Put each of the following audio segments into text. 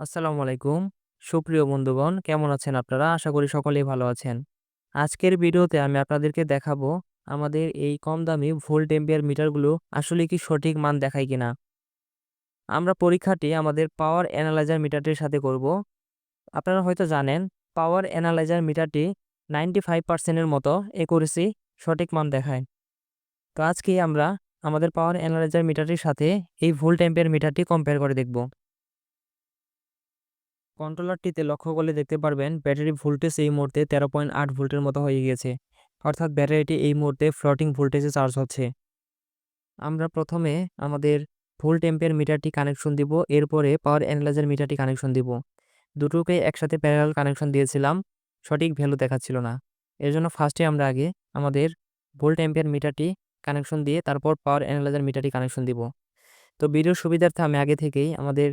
আসসালামু আলাইকুম। সুপ্রিয় বন্ধুগণ, কেমন আছেন আপনারা? আশা করি সকলেই ভালো আছেন। আজকের ভিডিওতে আমি আপনাদেরকে দেখাবো আমাদের এই কম দামি ভোল্ট এম্পিয়ার মিটারগুলো আসলে কি সঠিক মান দেখায় কিনা। আমরা পরীক্ষাটি আমাদের পাওয়ার অ্যানালাইজার মিটারটির সাথে করব। আপনারা হয়তো জানেন, পাওয়ার অ্যানালাইজার মিটারটি নাইনটি ফাইভ পার্সেন্টের মতো একুরেসি সঠিক মান দেখায়। তো আজকে আমরা আমাদের পাওয়ার অ্যানালাইজার মিটারটির সাথে এই ভোল্ট এম্পিয়ার মিটারটি কম্পেয়ার করে দেখব। কন্ট্রোলারটিতে লক্ষ্য করলে দেখতে পারবেন ব্যাটারি ভোল্টেজ এই মুহূর্তে তেরো পয়েন্ট আট ভোল্টের মতো হয়ে গিয়েছে। অর্থাৎ ব্যাটারিটি এই মুহূর্তে ফ্লোটিং ভোল্টেজে চার্জ হচ্ছে। আমরা প্রথমে আমাদের ভোল্ট এম্পের মিটারটি কানেকশন দিব, এরপরে পাওয়ার অ্যানালাইজার মিটারটি কানেকশন দিব। দুটোকে একসাথে প্যারাল কানেকশন দিয়েছিলাম, সঠিক ভ্যালু দেখাচ্ছিল না। এর জন্য ফার্স্টে আমরা আগে আমাদের ভোল্ট এম্পিয়ার মিটারটি কানেকশন দিয়ে তারপর পাওয়ার অ্যানালাইজার মিটারটি কানেকশন দিব। তো ভিডিওর সুবিধার্থে আমি আগে থেকেই আমাদের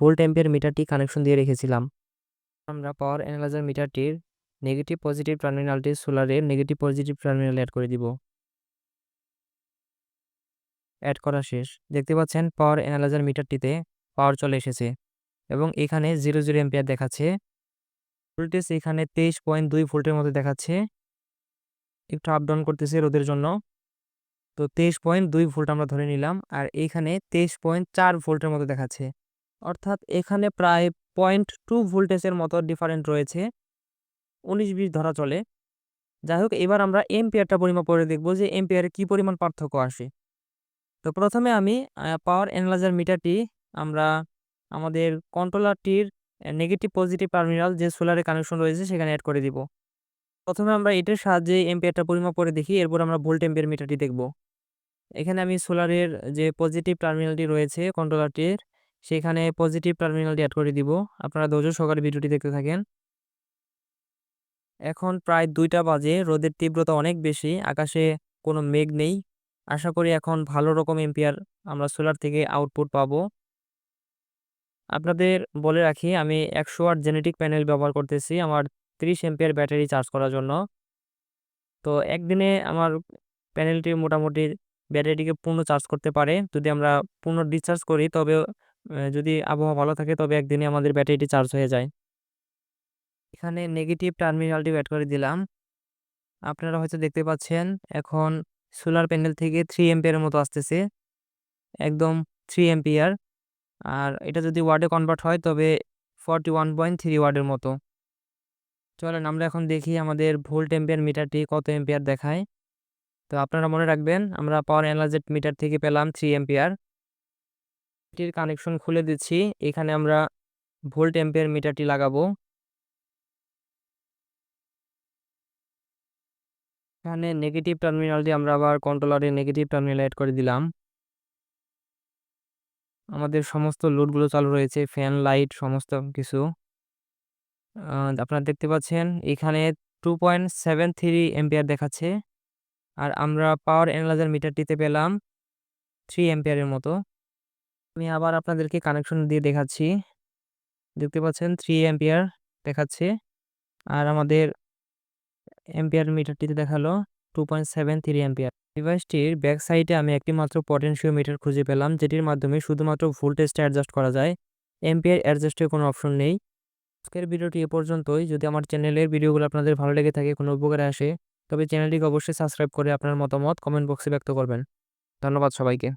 ভোল্ট অ্যাম্পিয়ার মিটারটি কানেকশন দিয়ে রেখেছিলাম। আমরা পাওয়ার অ্যানালাইজার মিটারটির নেগেটিভ পজিটিভ টার্মিনালটি সোলারের নেগেটিভ পজিটিভ টার্মিনাল অ্যাড করে দিব। অ্যাড করা শেষ। দেখতে পাচ্ছেন পাওয়ার অ্যানালাইজার মিটারটিতে পাওয়ার চলে এসেছে এবং এখানে জিরো জিরো এম্পিয়ার দেখাচ্ছে। ভোল্টেজ এখানে তেইশ পয়েন্ট দুই ভোল্টের মধ্যে দেখাচ্ছে। একটু আপ ডাউন করতেছে রোদের জন্য। তো তেইশ পয়েন্ট দুই ভোল্ট আমরা ধরে নিলাম আর এইখানে তেইশ পয়েন্ট চার ভোল্টের মতো দেখাচ্ছে। অর্থাৎ এখানে প্রায় পয়েন্ট টু ভোল্টেজের মতো ডিফারেন্ট রয়েছে। উনিশ বিশ ধরা চলে। যাই হোক, এবার আমরা এম্পিয়ারটা পরিমাপ করে দেখব যে এম্পিয়ারে কি পরিমাণ পার্থক্য আসে। তো প্রথমে আমি পাওয়ার অ্যানালাইজার মিটারটি আমরা আমাদের কন্ট্রোলারটির নেগেটিভ পজিটিভ টার্মিনাল যে সোলারে কানেকশন রয়েছে সেখানে অ্যাড করে দিব। প্রথমে আমরা এটার সাহায্যে এম্পিয়ারটা পরিমাপ করে দেখি, এরপর আমরা ভোল্ট এম্পিয়ার মিটারটি দেখব। এখানে আমি সোলারের যে পজিটিভ টার্মিনালটি রয়েছে কন্ট্রোলারটির সেখানে পজিটিভ টার্মিনালটি অ্যাড করে দিব। আপনারা ধৈর্য সহকারে ভিডিওটি দেখতে থাকেন। এখন প্রায় দুইটা বাজে, রোদের তীব্রতা অনেক বেশি, আকাশে কোনো মেঘ নেই। আশা করি এখন ভালো রকম এম্পিয়ার আমরা সোলার থেকে আউটপুট পাবো। আপনাদের বলে রাখি, আমি একশো আট জেনেটিক প্যানেল ব্যবহার করতেছি, আমার ত্রিশ এম্পিয়ার ব্যাটারি চার্জ করার জন্য। তো একদিনে আমার প্যানেলটি মোটামুটি ব্যাটারিটিকে পূর্ণ চার্জ করতে পারে। যদি আমরা পূর্ণ ডিসচার্জ করি, তবে যদি আবহাওয়া ভালো থাকে, তবে একদিনে আমাদের ব্যাটারিটি চার্জ হয়ে যায়। এখানে নেগেটিভ টার্মিনালটি অ্যাড করে দিলাম। আপনারা হয়তো দেখতে পাচ্ছেন, এখন সোলার প্যানেল থেকে থ্রি এম্পিয়ারের মতো আসতেছে। একদম থ্রি এম্পিয়ার আর এটা যদি ওয়ার্ডে কনভার্ট হয়, তবে ফর্টি ওয়ান পয়েন্ট থ্রি ওয়ার্ডের মতো। চলেন, আমরা এখন দেখি আমাদের ভোল্ট এম্পিয়ার মিটারটি কত এম্পিয়ার দেখায়। তো আপনারা মনে রাখবেন, আমরা পাওয়ার অ্যানালাইজেট মিটার থেকে পেলাম থ্রি এম্পিয়ার এটির কানেকশন খুলে দিচ্ছি। এখানে আমরা ভোল্ট এম্পিয়ার মিটারটি লাগাবো। এখানে নেগেটিভ টার্মিনালটি আমরা আবার কন্ট্রোলারে নেগেটিভ টার্মিনাল অ্যাড করে দিলাম। আমাদের সমস্ত লোডগুলো চালু রয়েছে, ফ্যান, লাইট, সমস্ত কিছু। আপনারা দেখতে পাচ্ছেন, এখানে two point seven three ampere দেখাচ্ছে। আর আমরা পাওয়ার অ্যানালাইজার মিটারটিতে পেলাম থ্রি এম্পিয়ারের মতো। আমি আবার আপনাদেরকে কানেকশন দিয়ে দেখাচ্ছি। দেখতে পাচ্ছেন থ্রি এম্পিয়ার দেখাচ্ছে। আর আমাদের এম্পিয়ার মিটারটিতে দেখাল two point seven three ampere ডিভাইসটির back সাইডে আমি একটি মাত্র পটেনশিও মিটার খুঁজে পেলাম, যেটির মাধ্যমে শুধুমাত্র ভোল্টেজটা অ্যাডজাস্ট করা যায়। এম্পিয়ার অ্যাডজাস্টের কোনো অপশন নেই। আজকের ভিডিওটি এ পর্যন্তই। যদি আমার চ্যানেলের ভিডিওগুলো আপনাদের ভালো লেগে থাকে, কোনো উপকারে আসে, তবে চ্যানেলটিকে অবশ্যই সাবস্ক্রাইব করে আপনার মতামত কমেন্ট বক্সে ব্যক্ত করবেন। ধন্যবাদ সবাইকে।